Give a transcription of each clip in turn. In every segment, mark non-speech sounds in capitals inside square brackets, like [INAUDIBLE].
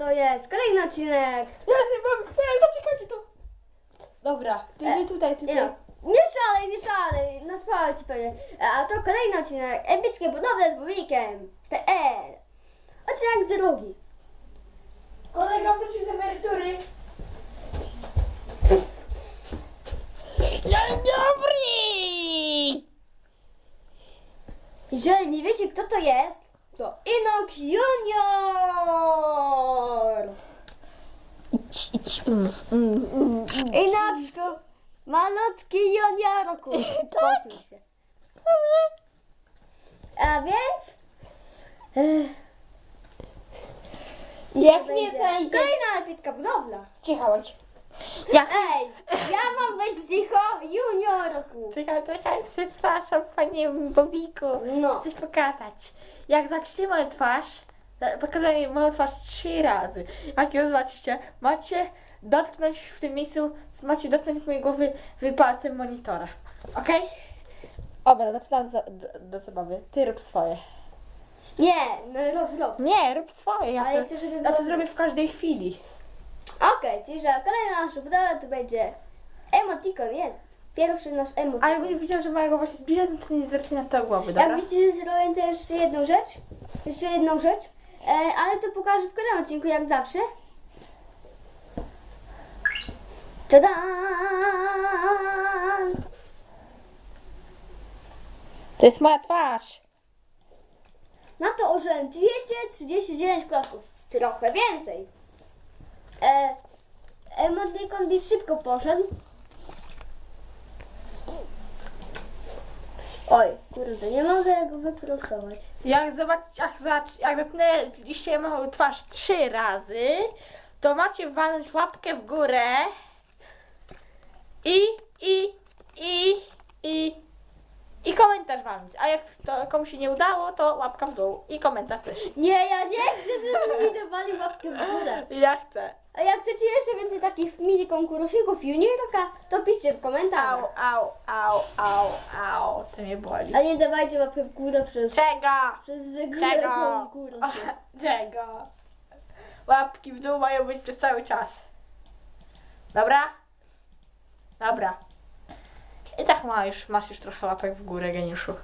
to jest kolejny odcinek. Ja nie mam, ja, zaczekajcie to. Dobra, ty, ty tutaj, ty Nie, tutaj. no, nie szalej, nie szalej, na spałe ci powiem. A to kolejny odcinek, epickie budowle z Bobikiem. PL. Odcinek drugi. Kolega wrócił z emerytury. Dzień dobry! Jeżeli nie wiecie kto to jest, to Inok Junior. Inaczko, malutki juniorku. [LAUGHS] Posuń się. A więc... Ech, Jak nie będzie Kolejna epicka budowla. Cicho bądź. Jak? Ej, ja mam być cicho, juniorku. Czekaj, czekaj, przepraszam panie Bobiku. No. Chcę pokazać. Jak zakrzycie moją twarz, za- pokazuję moją twarz trzy razy. Jak ją zobaczycie, macie dotknąć w tym miejscu, macie dotknąć mojej głowy wy palcem monitora. Okej? Dobra, zaczynam za, do, do zabawy. Ty rób swoje. Nie, no rób, rób. Nie, rób swoje. Ja, Ale to, chcę, ja było- to zrobię w każdej chwili. Okej, czyli że kolejna nasza budowla to będzie emotikon, nie? Pierwszy nasz emotikon. Ale bym widział, że mojego właśnie zbliża, to nie zwracaj na to głowy, dobra? Jak widzicie, zrobię też jeszcze jedną rzecz. Jeszcze jedną rzecz. E, ale to pokażę w kolejnym odcinku, jak zawsze. Tada! To jest moja twarz. Na to użyłem 239 klocków. Trochę więcej. E, emotikon mi szybko poszedł. Oj, kurde, nie mogę go wyprostować. Jak zobacz, jak, zacz, jak zatknęliście twarz trzy razy, to macie walnąć łapkę w górę i, i, i, i, i komentarz walnąć. A jak to komuś się nie udało, to łapka w dół i komentarz też. Nie, ja nie chcę, żeby mi dawali łapkę w górę. Ja chcę. A jak chcecie jeszcze więcej takich mini konkursików juniorka, to piszcie w Au, komentarzach. au, au, au, au, to mnie boli. A nie dawajcie łapkę w górę przez, Czego? przez zwykłe Czego? konkursy. [LAUGHS] Czego? Łapki w dół mają być przez cały czas. Dobra? Dobra. I tak ma już, masz już trochę łapek w górę, geniuszu.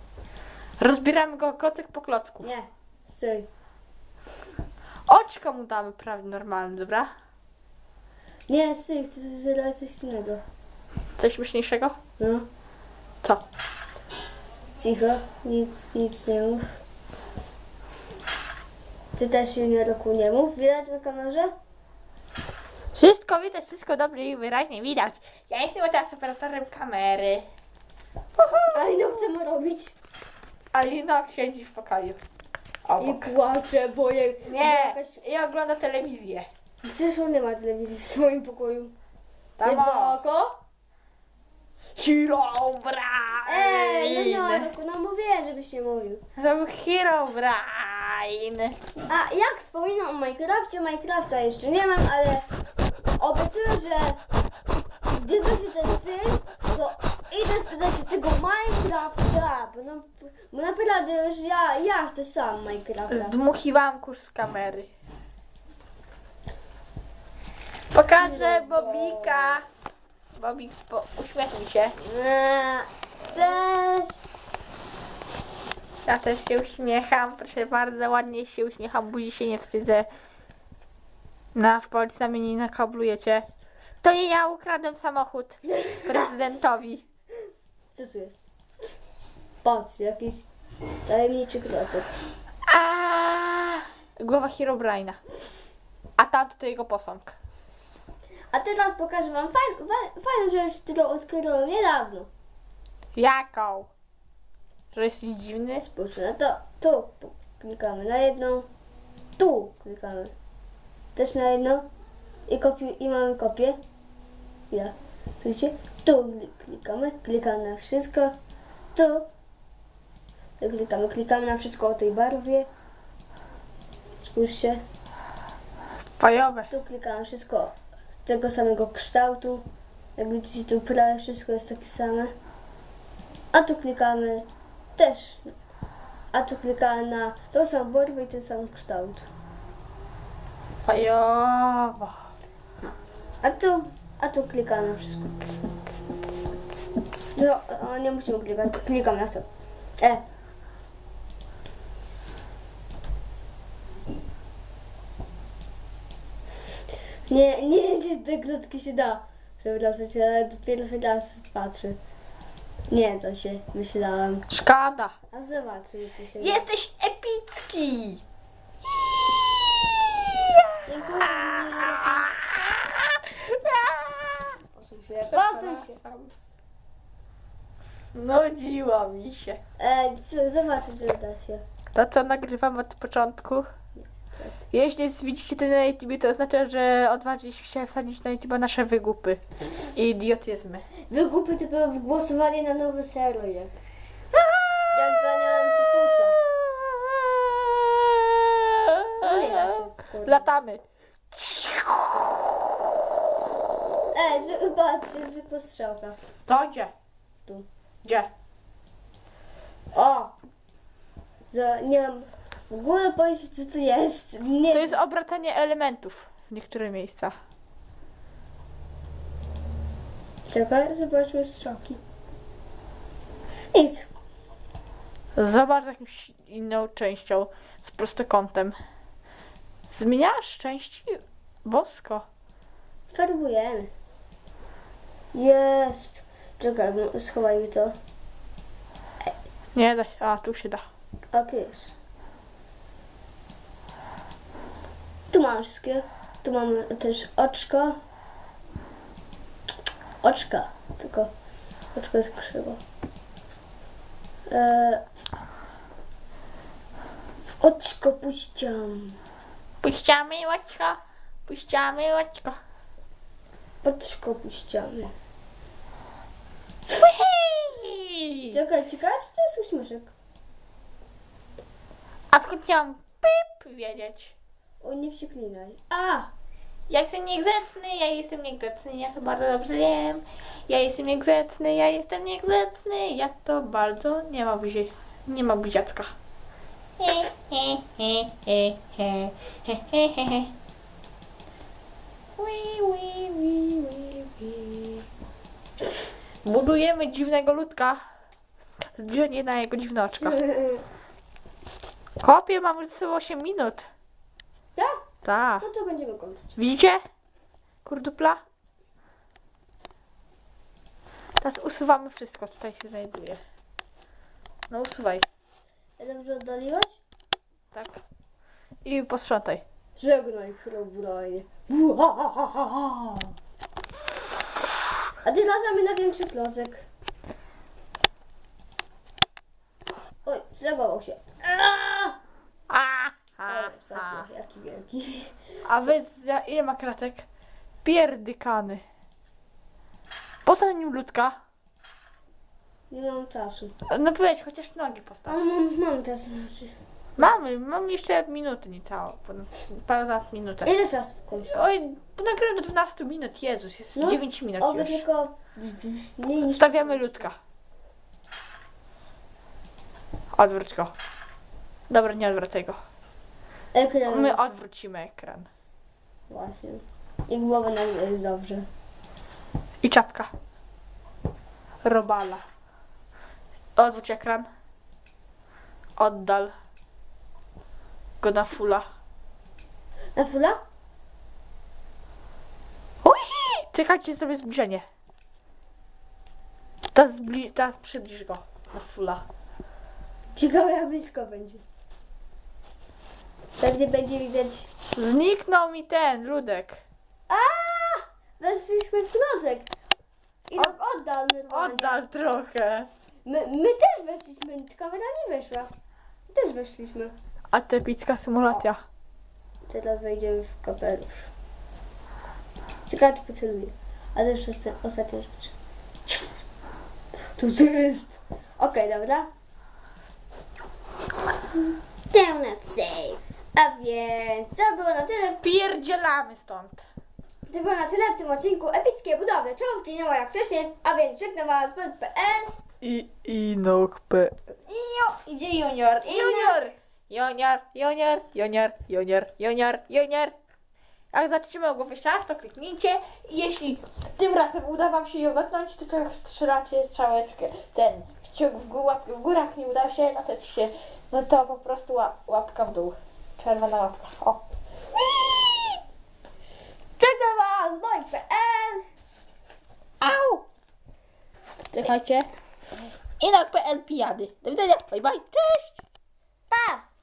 Rozbieramy go kocyk po klocku. Nie, stój. Oczko mu damy prawie normalne, dobra? Nie, stój, chcę zrobić coś innego. Coś śmieszniejszego? No, Co? cicho, nic, nic nie mów. Ty też juniorku nie mów, widać na kamerze? Wszystko widać, wszystko dobrze i wyraźnie widać. Ja jestem teraz operatorem kamery. A no chcemy robić. A Linok siedzi w pokoju. I Obok. płacze, bo je... bo Nie, Jakaś... i ogląda telewizję. Przecież on nie ma telewizji w swoim pokoju. Tam Jedno o. oko? Ej, no juniorku, no mówię, żebyś nie mówił. To był Hero Brain. A jak wspominam o Minecrafcie, Minecrafta jeszcze nie mam, ale obiecuję, że gdy wyjdzie ten film, to idę spytać się tego Minecrafta, bo, no, bo naprawdę już ja, ja chcę sam Minecrafta. Zdmuchiwałam kurz z kamery. Pokażę Bobika. Bobik, po, uśmiechnij się. Eee, Cześć! Ja też się uśmiecham. Proszę bardzo, ładnie się uśmiecham. Buzi się nie wstydzę. Na w Polsce mnie nie nakablujecie. To nie ja ukradłem samochód prezydentowi. Co tu jest? Patrz, jakiś tajemniczy klocek. A Głowa Herobrina. A tam to jego posąg. A teraz pokażę wam fajn, fa- fajną rzecz, którą odkryłem niedawno. Jaką? Że jesteś dziwny? Spójrzcie na to. Tu klikamy na jedną. Tu klikamy. Też na jedną. I, kopi- i mamy kopię. Ja. Słuchajcie? Tu kli- klikamy. Klikamy na wszystko. Tu. Tu klikamy. Klikamy na wszystko o tej barwie. Spójrzcie. Fajowe. Tu klikamy wszystko tego samego kształtu. Jak widzicie, tu prawie wszystko jest takie same. A tu klikamy też. A tu klikamy na tą samą barwę i ten sam kształt. Fajowo. A tu, a tu klikamy na wszystko. No, nie musimy klikać, klikam na to. E. Nie, nie wiem, czy z tej klatki się da przewracać, ale dopiero raz patrzę. Nie da się, myślałem. Szkoda. A zobaczymy, czy się da. Jesteś epicki. Dziękuję. Posuń się, posuń się. Nudziło mi się. E, co- zobaczę, czy da się. To co nagrywam od początku? Jeśli widzicie to na YouTube, to oznacza, że odważyliśmy się wsadzić na YouTube nasze wygupy i idiotyzmy. Wygupy typowo głosowali na nowy serial. Jak ganiałem tyfusa. No nie da się, kurde. Latamy. E, zwy, patrzcie, zwykła strzałka. To gdzie? Tu. Gdzie? O! Że nie mam w ogóle pojęcia, co to jest. Nie To jest obracanie elementów w niektórych miejscach. Czekaj, zobaczmy strzałki. Nic. Zobacz jakąś inną częścią z prostokątem. Zmieniasz części? Bosko. Farbujemy. Jest. Czekaj, no, schowajmy to. Nie da się. A, tu się da. Ok, jest. Tu mamy wszystkie. Tu mamy też oczko. Oczka, tylko oczko jest krzywo. E, w oczko puściam. Puściamy łoczko. Puściamy łoczko. Oczko puściamy. Fuhi! Czekaj, ciekawe czy to jest uśmieszek? A skąd ja mam pip wiedzieć? O, nie przyklinaj. A! Ja jestem niegrzeczny, ja jestem niegrzeczny, ja to bardzo dobrze wiem. Ja jestem niegrzeczny, ja jestem niegrzeczny, ja to bardzo nie ma buzi, nie ma buziacka. Budujemy dziwnego ludka. Zbliżenie na jego dziwne oczka. Kopie, mamy już ze sobą 8 minut. Tak? Tak. No to będziemy kończyć. Widzicie? Kurdupla? Teraz usuwamy wszystko, tutaj się znajduje. No usuwaj, Dobrze oddaliłeś? tak. I posprzątaj. Żegnaj, Herobrine. A ty razami na większy klocek. Oj, zagował się. A, a, Ale a. patrzcie, jaki wielki. a wy, za ile ma kratek? Pierdykany. Na nim ludka. Nie mam czasu. No weź, chociaż nogi postaw. Ale mam, mam czas. Znaczy. Mamy, mam jeszcze minuty niecałą. ponad- Ponad minutę. Ile czasu w końcu? Oj, nagrałem do 12 minut, Jezus, jest No, 9 minut Oby już. tylko... Nie, nie. Stawiamy ludka. Odwróć go. Dobra, nie odwracaj go. Ekran. My odwrócimy ekran. Właśnie. I głowa na jest dobrze. I czapka. Robala. Odwróć ekran. Oddal. Go na fula. Na fula? Ui! Czekajcie sobie zbliżenie. Teraz, zbli- teraz przybliż go na fula. Ciekawe jak blisko będzie. Pewnie będzie widać... Zniknął mi ten ludek. A! Weszliśmy w klocek. I tak oddal normalnie. Oddal trochę. My, my też weszliśmy, kamera nie weszła. Też weszliśmy. A te picka symulacja. Teraz wejdziemy w kapelusz. Ciekawe czy poceluję. A to już jest ostatnia rzecz. Tu co jest? Okej, dobra. Download save. A więc to było na tyle. Pierdzielamy stąd. To było na tyle w tym odcinku. Epickie budowle czołówki nie ma jak wcześniej. A więc żegnam was PL. I Inok P. Ijo, idzie junior, junior, junior, junior, junior, junior, junior, junior. Jak zatrzymają głowę jeszcze raz, to kliknijcie. I jeśli tym razem uda wam się ją dotknąć, to to strzelacie strzałeczkę. Ten kciuk w górę, łapkę w górę, jak nie uda się, no to się, no to po prostu ła- łapka w dół. Czerwona łapka. O. Czekam was, moich.pl Au! Czekajcie. I na Inak.pl pijany. Do widzenia, bye bye, cześć! Pa!